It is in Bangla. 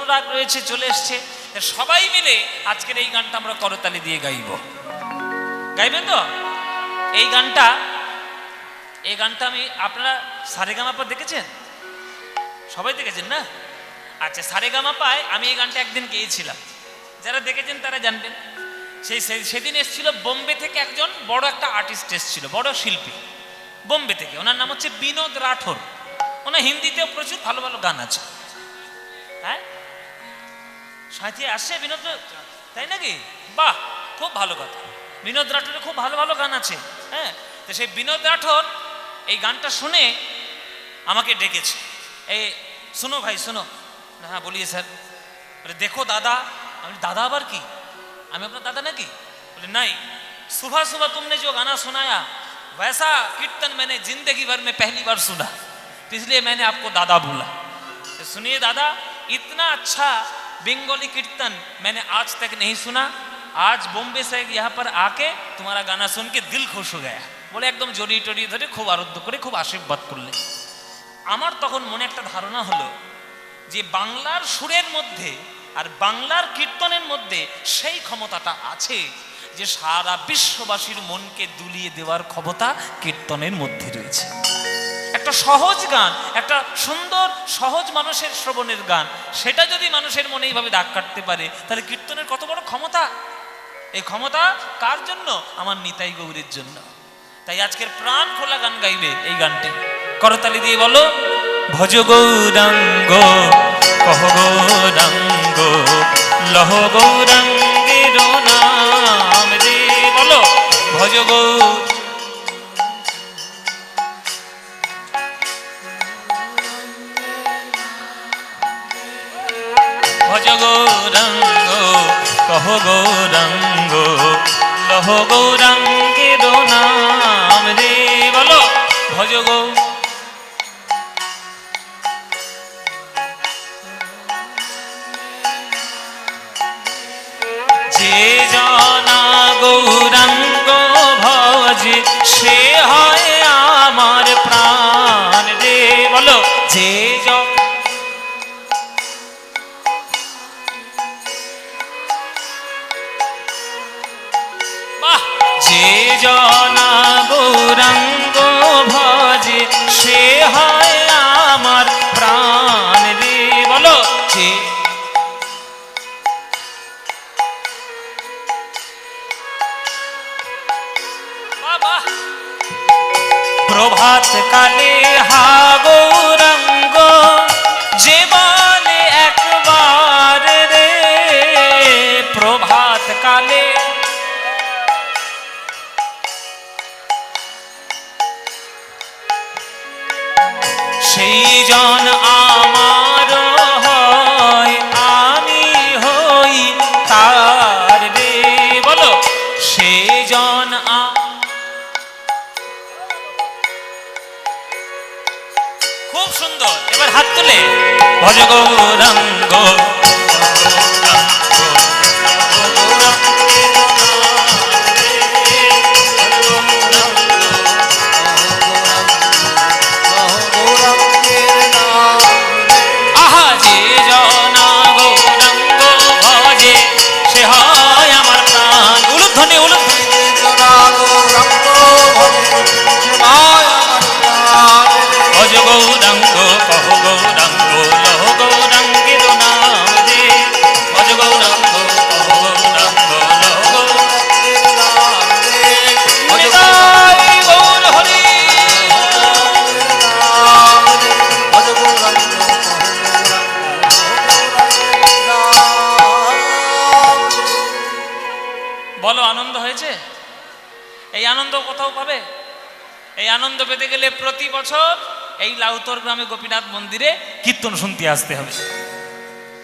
অনুরাগ রয়েছে, চলে এসছে। সবাই মিলে আজকের এই গানটা আমরা করতালি দিয়ে গাইব। গাইবেন তো? এই গানটা এই গানটা আমি, আপনারা সারেগামাপা দেখেছেন? সবাই দেখেছেন না? আচ্ছা সারেগামাপায় আমি এই গানটা একদিন গেয়েছিলাম। যারা দেখেছেন তারা জানবেন। সেই সেদিন এসেছিল বোম্বে থেকে একজন বড় একটা আর্টিস্ট এসেছিল, বড় শিল্পী। বোম্বে থেকে। ওনার নাম হচ্ছে বিনোদ রাঠোর। ওনার হিন্দিতেও প্রচুর ভালো ভালো গান আছে। হ্যাঁ? সাথে আসছে বিনোদ তাই নাকি বাহ খুব ভালো কথা বিনোদ রাঠোরের খুব ভালো ভালো গান আছে হ্যাঁ তো সেই বিনোদ রাঠোর এই গানটা শুনে আমাকে ডেকেছে এই শুনো ভাই শুনো না, হ্যাঁ বলিয়ে স্যার বলে দেখো দাদা আমি বলি, দাদা আবার কি আমি আপনার দাদা নাকি बोले नहीं सुबह सुबह तुमने जो गाना सुनाया वैसा कीर्तन मैंने जिंदगी भर में पहली बार सुना तो इसलिए मैंने आपको दादा बोला तो सुनिए दादा इतना अच्छा बंगाली कीर्तन मैंने आज तक नहीं सुना आज बॉम्बे से यहाँ पर आके तुम्हारा गाना सुन के दिल खुश हो गया বলে একদম জড়িয়ে টড়িয়ে ধরে খুব আরোগ্য করে খুব আশীর্বাদ করলে আমার তখন মনে একটা ধারণা হলো যে বাংলার সুরের মধ্যে আর বাংলার কীর্তনের মধ্যে সেই ক্ষমতাটা আছে যে সারা বিশ্ববাসীর মনকে দুলিয়ে দেওয়ার ক্ষমতা কীর্তনের মধ্যে রয়েছে একটা সহজ গান, একটা সুন্দর, সহজ মানুষের শ্রবণের গান, সেটা যদি মানুষের মনে এইভাবে দাগ কাটতে পারে, তাহলে কীর্তনের কত বড় ক্ষমতা? এই ক্ষমতা কার জন্য? আমার নিতাই গৌরীর জন্য। তাই আজকের প্রাণ খোলা গান গাইবে এই গানটি। করতালি দিয়ে বলো, ভজ গৌরাঙ্গ, কহ গৌরাঙ্গ, লহ গৌরাঙ্গের ভজ গৌরাঙ্গ কহ গৌরাঙ্গ লহ গৌরাঙ্গের নাম রে, বলো ভজ গৌ যে জনা গৌরাঙ্গ ভজে, সে যে জনা গৌরাঙ্গ ভজে সে হয় আমার প্রাণ রে, বলো যে! প্রভাত কালে হা গৌরাঙ্গ সেই জন আমার হয়, আমি হই তার রে বলো, সেই জন খুব সুন্দর। এবার হাত তুলে ভজ গৌরাঙ্গ গৌরাঙ্গ, কহ গৌরাঙ্গ, লহ গৌরাঙ্গের নাম রে ভজ গৌরাঙ্গ, কহ গৌরাঙ্গ, লহ গৌরাঙ্গ গৌর হরি বলো, আনন্দ হয়েছে? এই আনন্দ কোথাও পাবে? এই আনন্দ পেতে গেলে প্রতি বছর এই লাউতর গ্রামে গোপীনাথ মন্দিরে কীর্তন শুনতে আসতে হবে।